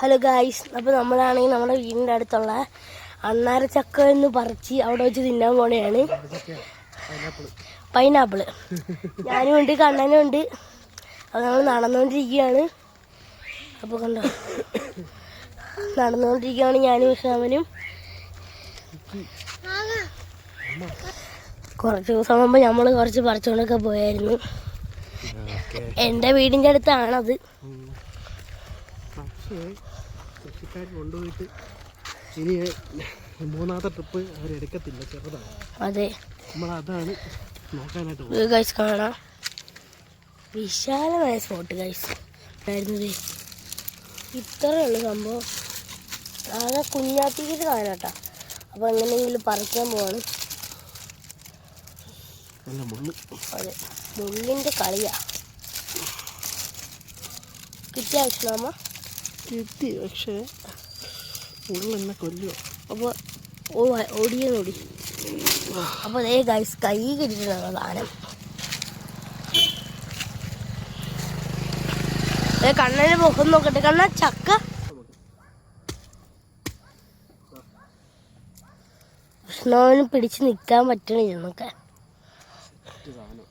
Hello guys അപ്പോൾ നമ്മളാണെങ്കിൽ നമ്മുടെ വീടിന്റെ അടുത്തുള്ള അണ്ണാര ചക്ക എന്ന് പറിച്ച് അവിടെ വെച്ച് തിന്നാൻ പോണെയാണ്. പൈനാപ്പിൾ. ഞാനും ഉണ്ട് കണ്ണനും ഉണ്ട്. അപ്പോൾ നമ്മൾ നടന്നുകൊണ്ടിരിക്കുകയാണ്. അപ്പോൾ കണ്ടോ? നടന്നുകൊണ്ടിരിക്കുകയാണ് ഞാനും ഉഷാമനും കുറച്ച് ദിവസം മുമ്പ് നമ്മൾ കുറച്ച് പറിച്ചുകൊണ്ടൊക്കെ പോയായിരുന്നു. എന്റെ വീടിന്റെ അടുത്താണത്. പക്ഷേ കൃഷിക്കാർ കൊണ്ടുപോയിട്ട് ഇനി മൂന്നാമത്തെ ട്രിപ്പ് അവരെടുക്കത്തില്ല ചെറുതാണ്. അതെ. നമ്മൾ അതാണ് നോക്കാനായിട്ട് ഗൈസ് കാണാം. വിശാലമായ സ്പോട്ട് ഗൈസ് ഇത്രയേ ഇത്രയുള്ള സംഭവം. ആകെ കുഞ്ഞാത്തിക്ക് കാണാട്ടാ അപ്പോൾ എങ്ങനെയെങ്കിലും പറിക്കാൻ പോവാണ്. അതെ. മുള്ളിന്റെ കളിയാ. കിട്ടിയ വിഷ്ണാമ കിട്ടി പക്ഷേ മുള്ളു കൊല്ലോ അപ്പോൾ ഓ ഓടിയതോടി ഓടി. അപ്പോൾ അതേ ഗൈസ് കൈ കിട്ടിയിട്ടുള്ള സാധനം. കണ്ണന് മുഖം നോക്കട്ടെ. കണ്ണ ചക്ക. കൃഷ്ണവന് പിടിച്ച് നിൽക്കാൻ പറ്റണില്ല നമുക്ക് ഒരു സാധനം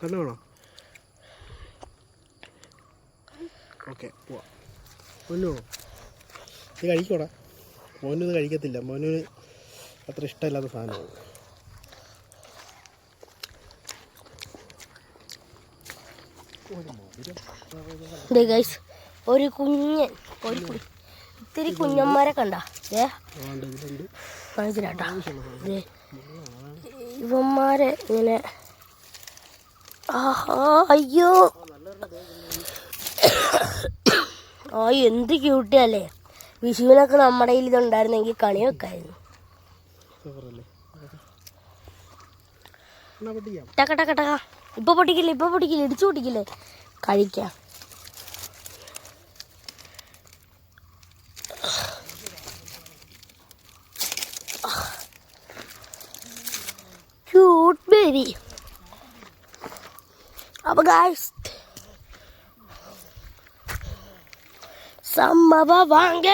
കണ്ണു വേണോ ഓക്കെ പോവാം. പൊന്നു. ഇത് കഴിക്കോടാ. മോനും ഇത് കഴിക്കത്തില്ല. മോന് അത്ര ഇഷ്ടമില്ലാത്ത സാധനമാണ്. ഒരു കുഞ്ഞൻ ഒരു ഇത്തിരി കുഞ്ഞന്മാരെ കണ്ട. മനസ്സിലാട്ടാ ഇവന്മാരെ ഇങ്ങനെ ആഹാ അയ്യോ. ആ എന്ത് ക്യൂട്ടിയല്ലേ വിഷുവിനൊക്കെ നമ്മുടെ കയ്യിൽ ഇതുണ്ടായിരുന്നെങ്കിൽ കണി വെക്കായിരുന്നു ടക്ക ടക്ക ടക്ക ഇപ്പൊ പൊട്ടിക്കില്ലേ ഇപ്പൊ പൊട്ടിക്കില്ലേ ഇടിച്ചു പൊട്ടിക്കില്ലേ? കഴിക്കാം. ക്യൂട്ട് ബേബി അപ്പൊ ഗായ്സ് സമ്മവ വാങ്ക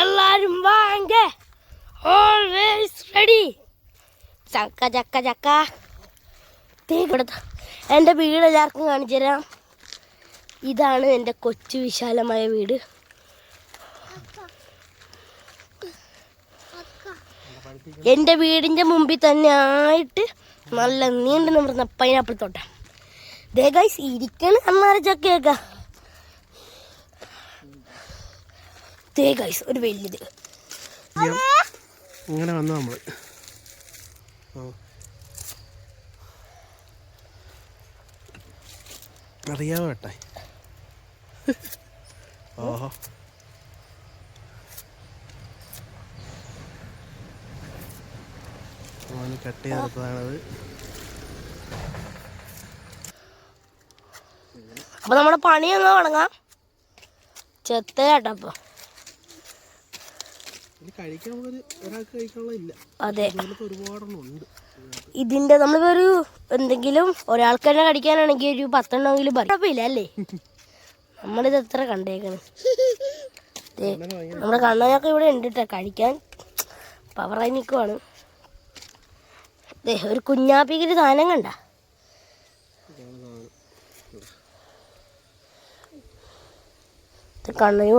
എല്ലാരും വാങ്ക ഓൾവേസ് റെഡി ചക്ക ചക്ക ചക്ക. തേക്കെടുത്ത എന്റെ വീട് എല്ലാവർക്കും കാണിച്ചു തരാം. ഇതാണ് എന്റെ കൊച്ചു വിശാലമായ വീട്. എന്റെ വീടിന്റെ മുമ്പിൽ തന്നെ ആയിട്ട് നല്ല നീണ്ടു നിമിർന്ന പൈനാപ്പിൾ തോട്ടം. ദേ ഗൈസ് ഇരിക്കണ അന്നാര ചക്കയൊക്കെ. ദേ ഗൈസ് ഒരു വലിയത്. ഇങ്ങനെ വന്നു നമ്മൾ അറിയാവോ ഏട്ടാ ഓഹോ. കട്ട് ചെയ്തെടുത്തതാണത്. അപ്പൊ നമ്മുടെ പണി ഒന്ന് തുടങ്ങാം. ചെത്തയാട്ടോ അപ്പൊ ഇത് കഴിക്കാൻ ഒരു ഒരാൾക്ക് ഇല്ല. അതെ. ഇതിന്റെ നമ്മളിപ്പോ എന്തെങ്കിലും ഒരാൾക്ക് തന്നെ കടിക്കാനാണെങ്കിൽ ഒരു പത്തെണ്ണമെങ്കിലും പറയപ്പില്ല കുഴപ്പമില്ല അല്ലേ? നമ്മളിത് എത്ര കണ്ടേക്കണ്? നമ്മുടെ കണ്ണനൊക്കെ ഇവിടെ ഉണ്ട് കേട്ടോ കഴിക്കാൻ പവറായി നിൽക്കുവാണ് ഒരു കുഞ്ഞാപ്പിക്കൊരു സാധനം കണ്ട? കണ്ണന്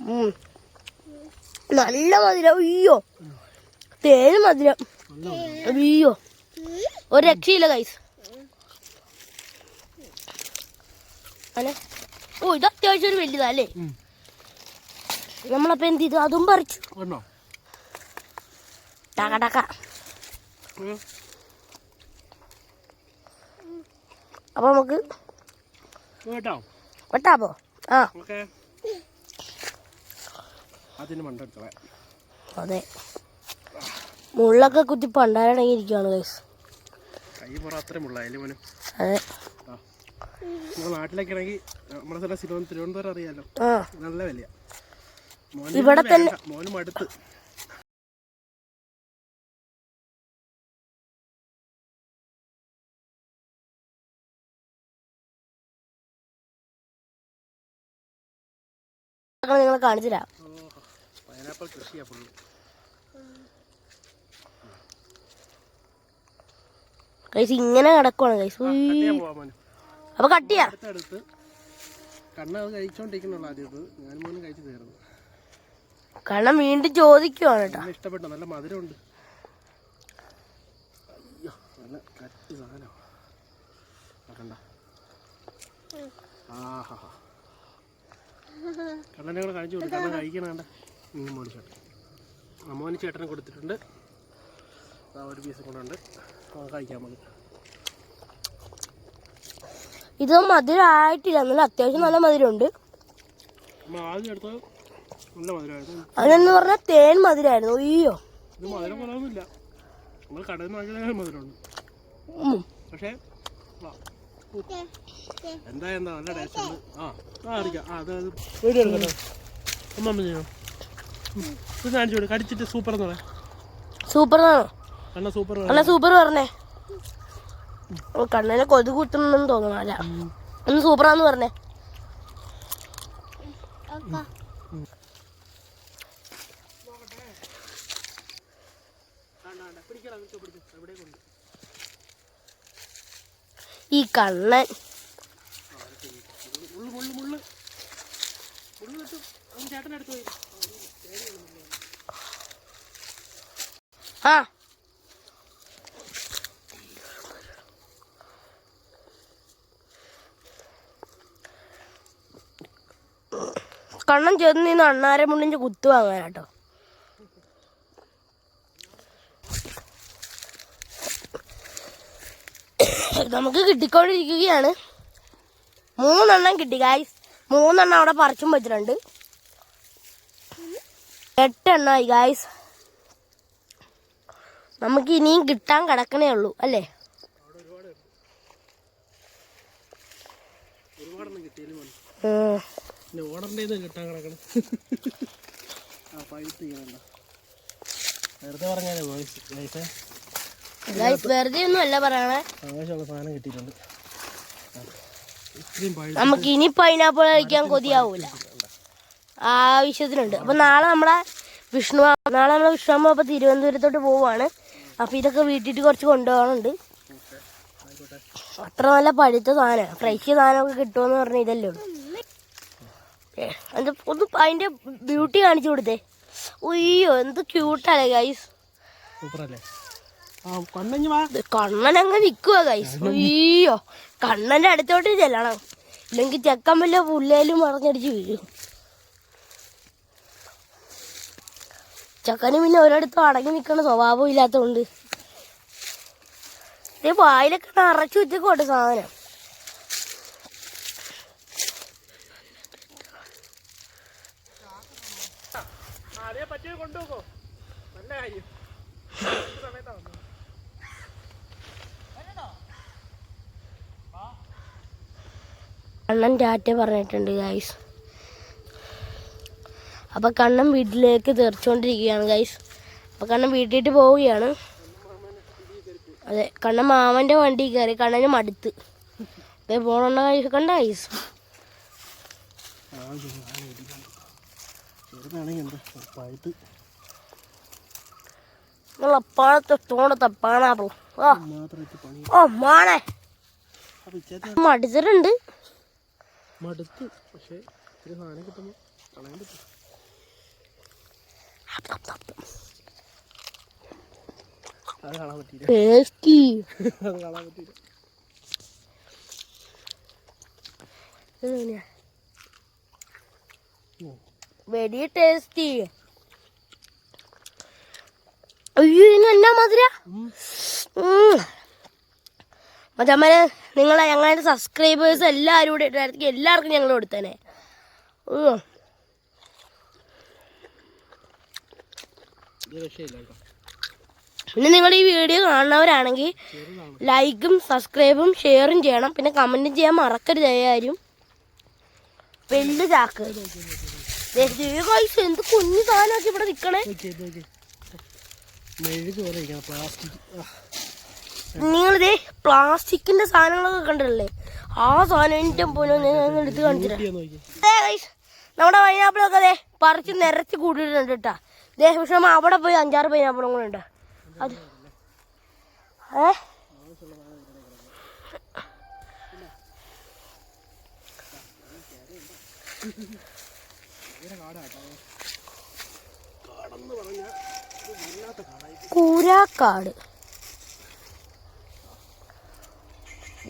ഉം. നല്ല മധുരം. അയ്യോ. തേന് മധുരം. അയ്യോ. ഒരു രക്ഷയില്ല കൈസ് അല്ലെ? ഓ ഇത് അത്യാവശ്യം ഒരു ഉം. നമ്മളപ്പോ എന്ത് ചെയ്തു? അതും പറിച്ചു. ടക ടക. അപ്പൊ നമുക്ക് വെട്ടാപ്പോ ആ. അതെ. മുള്ളൊക്കെ കുത്തി പണ്ടാരടങ്ങിയിരിക്കുകയാണ് ഇരിക്കുവാണ് ഗൈസ് അതെ. നാട്ടിലൊക്കെ ആണെങ്കിൽ നമ്മുടെ തിരുവനന്തപുരം അറിയാലോ. നല്ല ഇവിടെ തന്നെ- മോനും അടുത്ത് നട്ടണം നിങ്ങളെ കാണിച്ചു തരാം പൈനാപ്പിൾ കൃഷിയാ ഫുള്ള് കൈസ് ഇങ്ങനെ കിടക്കുവാണ് കൈസ് കട്ടിയാ അപ്പൊ കട്ട് കണ്ണം അടുത്തടുത്ത് കണ്ണ അത് കഴിച്ചോണ്ടിരിക്കുന്നുള്ള ആദ്യം ഞാൻ മോനും കഴിച്ചു തീർന്നു. കാരണം വീണ്ടും ചോദിക്കുവാണ് കേട്ടോ. നല്ല ഇഷ്ടപ്പെട്ടു നല്ല മധുരമുണ്ട്. നല്ല കട്ടി ആഹാ. കണ്ണനെ കൂടെ കഴിച്ചു കൊടുക്കും. കണ്ണൻ കഴിക്കണ കണ്ട ഇങ്ങനെ ആ അമ്മോന് ചേട്ടനെ കൊടുത്തിട്ടുണ്ട്. ആ ഒരു പീസ് കൊണ്ടുണ്ട് ഉണ്ട്. കഴിക്കാൻ മതി ഇത് മധുരം ആയിട്ടില്ല എന്നാലും അത്യാവശ്യം നല്ല മധുരമുണ്ട്. നല്ല അതെന്ന് പറഞ്ഞാൽ തേൻ മധുരമായിരുന്നു അയ്യോ. ഇത് മധുരം കുറവൊന്നുമില്ല. നമ്മൾ കടയിൽ നിന്ന് വാങ്ങിയ മധുരമുണ്ട്. പക്ഷേ. എന്താ എന്താ നല്ല ടേസ്റ്റ് ആ ആ അറിയിക്കാം ആ അത് അത് വീഡിയോ എടുക്കട്ടെ? അമ്മ അമ്മ ചെയ്യണം ഉം. ഇത് കാണിച്ചു കൊടുക്കും. കടിച്ചിട്ട് സൂപ്പർ എന്ന് പറയാം. സൂപ്പർ പറഞ്ഞേ. കണ്ണനെ കൊതു കൂട്ടണെന്ന് തോന്നുന്നു അല്ല. ഒന്ന് സൂപ്പറാന്ന് പറഞ്ഞേ. ഈ എവിടെ മുള്ളു മുള്ളു കള്ളൻ. ആ. കണ്ണൻ ചെന്ന് നിന്ന് അണ്ണാരെ മുള്ളിന്റെ കുത്തു വാങ്ങാനാട്ടോ നമുക്ക് കിട്ടിക്കൊണ്ടിരിക്കുകയാണ്. മൂന്നെണ്ണം കിട്ടി ഗായ്സ് മൂന്നെണ്ണം അവിടെ പറിച്ചും വെച്ചിട്ടുണ്ട്. എട്ടെണ്ണമായി ഗായ്സ് നമുക്ക് ഇനിയും കിട്ടാൻ കിടക്കണേ ഉള്ളൂ അല്ലേ? വെറുതെ പറഞ്ഞാലേ വെറുതെ ഒന്നും അല്ല പറയണേ. ആവശ്യമുള്ള സാധനം കിട്ടിയിട്ടുണ്ട്. ആ. ഇത്രയും പഴുത്ത് നമുക്ക് ഇനി പൈനാപ്പിൾ കഴിക്കാൻ കൊതിയാവൂല. ആവശ്യത്തിനുണ്ട്. അപ്പൊ നാളെ നമ്മളെ വിഷ്ണു നാളെ നമ്മളെ വിഷ്ണു അപ്പൊ തിരുവനന്തപുരത്തോട്ട് പോവാണ് അപ്പൊ ഇതൊക്കെ വീട്ടിട്ട് കുറച്ച് കൊണ്ടുപോകാനുണ്ട്. അത്ര നല്ല പഴുത്ത സാധനം ഫ്രഷ് സാധനമൊക്കെ കിട്ടുമെന്ന് പറഞ്ഞ ഇതല്ലേ അത് ഒന്ന് അതിന്റെ ബ്യൂട്ടി കാണിച്ചു കൊടുത്തേ. ഉയ്യോ എന്ത് ക്യൂട്ടല്ലേ ഗൈസ് സൂപ്പറല്ലേ? കണ്ണനങ്ങ് അയ്യോ കണ്ണന്റെ അടുത്തോട്ട് ചെല്ലണം ഇല്ലെങ്കിൽ ചെക്കൻ വല്ല പുല്ലേലും മറഞ്ഞടിച്ച് വീഴും ചെക്കന് പിന്നെ ഒരിടത്തും അടങ്ങി നിൽക്കണ സ്വഭാവം ഇല്ലാത്തതുകൊണ്ട് ഇത് വായിലൊക്കെ നിറച്ചു വെച്ചോട്ടെ സാധനം അതേ പറ്റിയത് കൊണ്ടുപോകോ നല്ല കാര്യം സമയത്താ കണ്ണൻ ടാറ്റ പറഞ്ഞിട്ടുണ്ട് ഗൈസ് അപ്പൊ കണ്ണൻ വീട്ടിലേക്ക് തെറിച്ചുകൊണ്ടിരിക്കുകയാണ് ഗൈസ് അപ്പൊ കണ്ണൻ വീട്ടിട്ട് പോവുകയാണ്. അതെ കണ്ണൻ മാമന്റെ വണ്ടി കയറി കണ്ണന് മടുത്ത്. ഇതേ പോണുണ്ട ഗൈസ് കണ്ട ഗൈസ് തോണത്തെ പാണാപ്പിൾ ഓ മാണേ. മടുത്തിട്ടുണ്ട് മടുത്ത്. പക്ഷേ ഒരു സാധനം കിട്ടുമ്പോൾ കളയാൻ പറ്റും. അത് കാണാൻ പറ്റിയില്ല. അത് കാണാൻ പറ്റിയില്ല. വെരി ടേസ്റ്റി അയ്യോ എന്നാ മധുര. മച്ചമ്മനെ നിങ്ങളെ ഞങ്ങളുടെ സബ്സ്ക്രൈബേഴ്സ് എല്ലാവരും കൂടെ ഇട്ടായിരിക്കും എല്ലാവർക്കും ഞങ്ങൾ കൊടുത്തേനെ. പിന്നെ നിങ്ങൾ ഈ വീഡിയോ കാണുന്നവരാണെങ്കിൽ ലൈക്കും സബ്സ്ക്രൈബും ഷെയറും ചെയ്യണം. പിന്നെ കമന്റും ചെയ്യാൻ മറക്കരുത് ആരും വലിയ ചാക്ക്. എന്ത് കുഞ്ഞു സാധനമൊക്കെ ഇവിടെ നിൽക്കണേ പ്ലാസ്റ്റിക്. നിങ്ങളിതേ പ്ലാസ്റ്റിക്കിന്റെ സാധനങ്ങളൊക്കെ കണ്ടിട്ടില്ലേ? ആ സാധനം എന്റെ പോലെ ഞാൻ എടുത്ത് guys, നമ്മുടെ പൈനാപ്പിളൊക്കെ അതെ പറിച്ച് നിരച്ച് കൂട്ടിയിട്ടുണ്ട് കേട്ടാ. ദേ പക്ഷെ അവിടെ പോയി അഞ്ചാറ് പൈനാപ്പിളും കൂടെ ഉണ്ട്. അത് ഏ? കൂരാക്കാട്.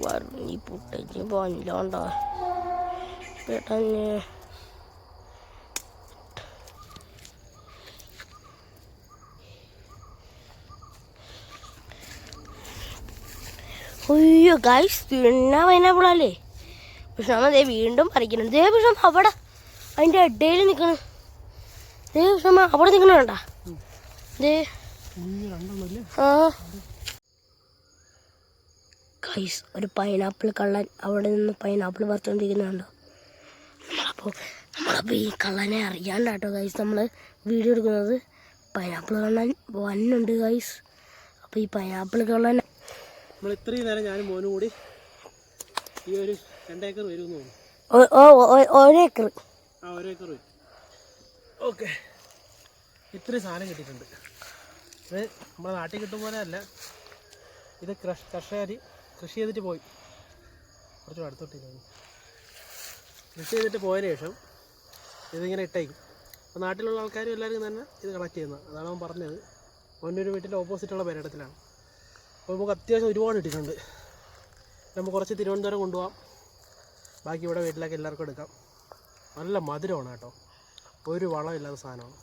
വർണി പുട്ടച്ച് പഞ്ചോണ്ടോ പെട്ടെന്ന് അയ്യോ ഗൈസ് പിന്നെ പൈനാപ്പിളല്ലേ പക്ഷെ നമ്മ ദേ വീണ്ടും പറിക്കണം ദേ പക്ഷെ അവിടെ. അതിന്റെ ഇടയിൽ നിൽക്കണം. ദേ പക്ഷെ അവിടെ നിൽക്കണണ്ട ദേ. രണ്ടെണ്ണല്ലേ ആ. ഗൈസ് ഒരു പൈനാപ്പിൾ കള്ളൻ അവിടെ നിന്ന് പൈനാപ്പിൾ പറിച്ചുകൊണ്ടിരിക്കുന്നുണ്ടോ നമ്മളപ്പോൾ നമ്മളപ്പോൾ ഈ കള്ളനെ അറിയാണ്ടാട്ടോ ഗൈസ് നമ്മൾ വീഡിയോ എടുക്കുന്നത് പൈനാപ്പിൾ കള്ളൻ വന്നുണ്ട് ഗൈസ് അപ്പോൾ ഈ പൈനാപ്പിൾ കള്ളൻ നമ്മൾ ഇത്രയും നേരം ഞാനും മോനും കൂടി ഈ ഒരു രണ്ടേക്കർ വരുമെന്ന് തോന്നുന്നു. ഒരേക്കർ. ആ ഒരേക്കർ വരും. ഓക്കെ. ഇത്രയും സാധനം കിട്ടിയിട്ടുണ്ട്. ഇത് നമ്മുടെ നാട്ടിൽ കിട്ടും പോലെ അല്ല. ഇത് കർഷ കർഷകർ കൃഷി ചെയ്തിട്ട് പോയി. കുറച്ച് അടുത്തോട്ടില്ല കൃഷി ചെയ്തിട്ട് പോയതിന് ശേഷം ഇതിങ്ങനെ ഇട്ടേക്കും. അപ്പോൾ നാട്ടിലുള്ള ആൾക്കാരും എല്ലാവരും തന്നെ ഇത് കളക്ട് ചെയ്യുന്നത്. അതാണ് അവൻ പറഞ്ഞത്. അവന്റെ വീട്ടിന്റെ ഓപ്പോസിറ്റുള്ള പേരിടത്തിലാണ്. അപ്പോൾ നമുക്ക് അത്യാവശ്യം ഒരുപാട് ഇട്ടിട്ടുണ്ട്. നമുക്ക് കുറച്ച് തിരുവനന്തപുരം കൊണ്ടുപോകാം ബാക്കി ഇവിടെ വീട്ടിലേക്ക് എല്ലാവർക്കും എടുക്കാം. നല്ല മധുരമാണ് കേട്ടോ. ഒരു വളമില്ലാത്ത സാധനമാണ്.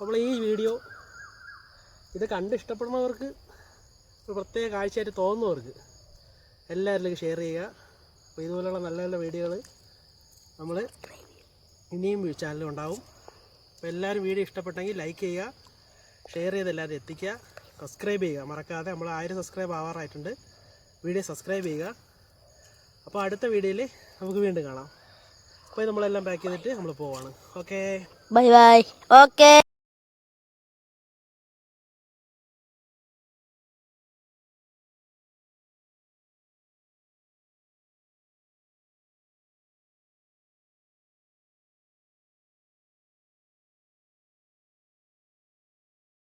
അപ്പോൾ ഈ വീഡിയോ ഇത് കണ്ടിഷ്ടപ്പെടുന്നവർക്ക് ഒരു പ്രത്യേക കാഴ്ചയായിട്ട് തോന്നുന്നവർക്ക് എല്ലാവരിലേക്കും ഷെയർ ചെയ്യുക. അപ്പോൾ ഇതുപോലെയുള്ള നല്ല നല്ല വീഡിയോകൾ നമ്മൾ ഇനിയും ചാനലിൽ ഉണ്ടാവും. അപ്പോൾ എല്ലാവരും വീഡിയോ ഇഷ്ടപ്പെട്ടെങ്കിൽ ലൈക്ക് ചെയ്യുക ഷെയർ ചെയ്ത് എല്ലാവരും എത്തിക്കുക. സബ്സ്ക്രൈബ് ചെയ്യുക. മറക്കാതെ നമ്മൾ ആയിരം സബ്സ്ക്രൈബ് ആവാറായിട്ടുണ്ട്. വീഡിയോ സബ്സ്ക്രൈബ് ചെയ്യുക. അപ്പോൾ അടുത്ത വീഡിയോയിൽ നമുക്ക് വീണ്ടും കാണാം. അപ്പോൾ നമ്മളെല്ലാം പാക്ക് ചെയ്തിട്ട് നമ്മൾ പോവാണ്. Okay bye bye okay